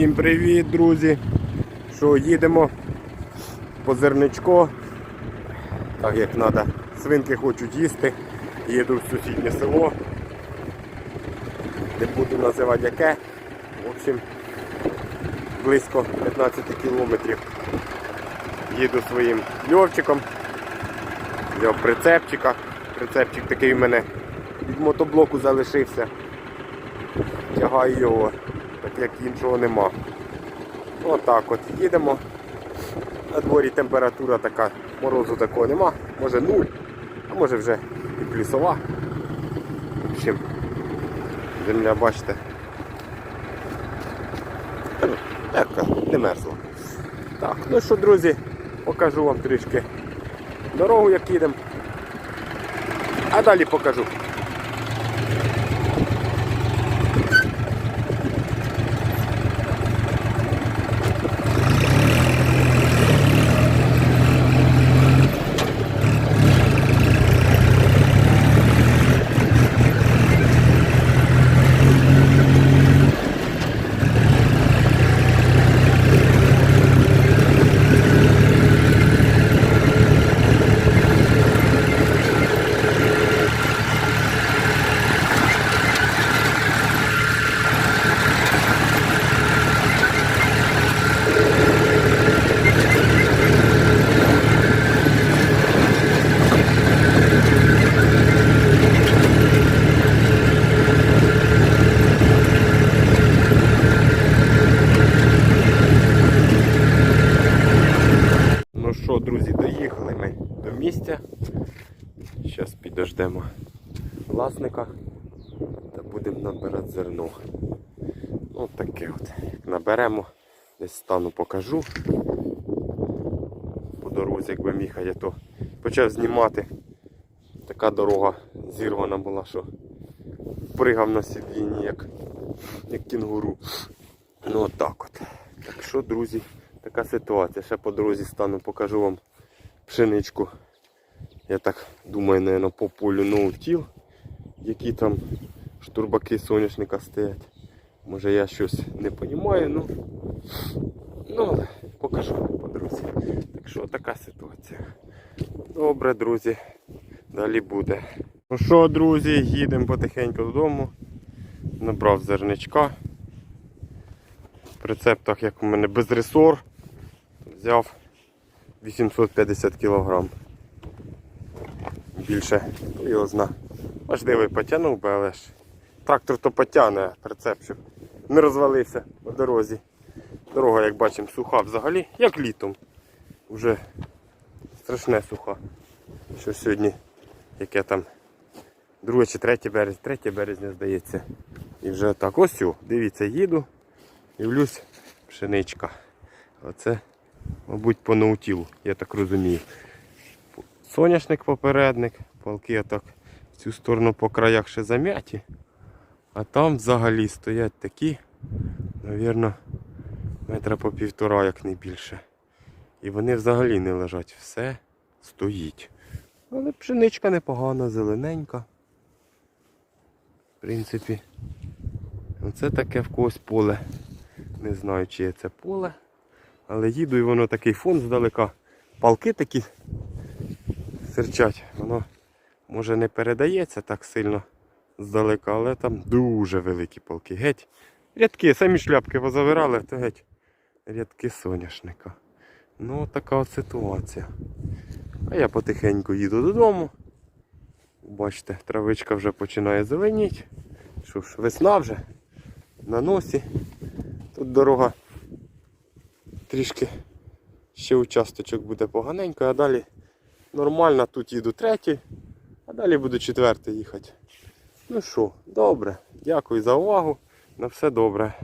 Всім привіт, друзі! Що їдемо по зерничко. Так як треба. Свинки хочуть їсти. Їду в сусіднє село. Не буду називати яке. В общем, близько 15 кілометрів. Їду своїм льовчиком. Взяв прицепчика. Прицепчик такий у мене від мотоблоку залишився. Тягаю його, так як іншого нема. Отак от їдемо. На дворі температура така, морозу такого нема, може нуль, а може вже і плюсова. В общем, земля, бачите. ну, не мерзла. Так, ну що, друзі, покажу вам трішки дорогу, як їдемо. А далі покажу. Ну що, друзі, доїхали ми до місця. Зараз підождемо власника та будемо набирати зерно. Ну таке от. Як наберемо, десь стану покажу. По дорозі, якби міг, а я то почав знімати. Така дорога зірвана була, що пригав на сидінні, як, як кінгуру. Ну отак от. Так що, друзі, така ситуація. Ще по дорозі стану, покажу вам пшеничку. Я так думаю, наверное, по полю ноутіл, які там штурбаки соняшника стоять. Може я щось не розумію, ну, ну але покажу по дорозі. Так що така ситуація. Добре, друзі, далі буде. Ну що, друзі, їдемо потихеньку додому. Набрав зерничка. Прицеп, так як у мене без ресор, взяв 850 кг. Більше його зна. Можливо, потягнув би, але ж трактор то потягне, прицеп, щоб не розвалився по дорозі. Дорога, як бачимо, суха взагалі, як літом. Уже страшне суха. Що сьогодні, яке там 2 чи 3 березня, 3 березня здається. І вже так ось, дивіться, їду. Дивлюсь, пшеничка. Оце, мабуть, по наутілу, я так розумію. Соняшник попередник, палки отак в цю сторону по краях ще зам'яті. А там взагалі стоять такі, мабуть, метра по півтора, як не більше. І вони взагалі не лежать. Все стоїть. Але пшеничка непогана, зелененька. В принципі, оце таке в когось поле. Не знаю, чиє це поле. Але їду і воно такий фон здалека. Палки такі серчать. Воно може не передається так сильно здалека, але там дуже великі палки. Геть. Рядки, самі шляпки позавирали, то геть рядки соняшника. Ну така от ситуація. А я потихеньку їду додому. Бачите, травичка вже починає зеленіти. Що ж, весна вже на носі. Тут дорога трішки ще участочок буде поганенько, а далі нормально, тут їду третій, а далі буду четвертий їхати. Ну що, добре, дякую за увагу. На все добре.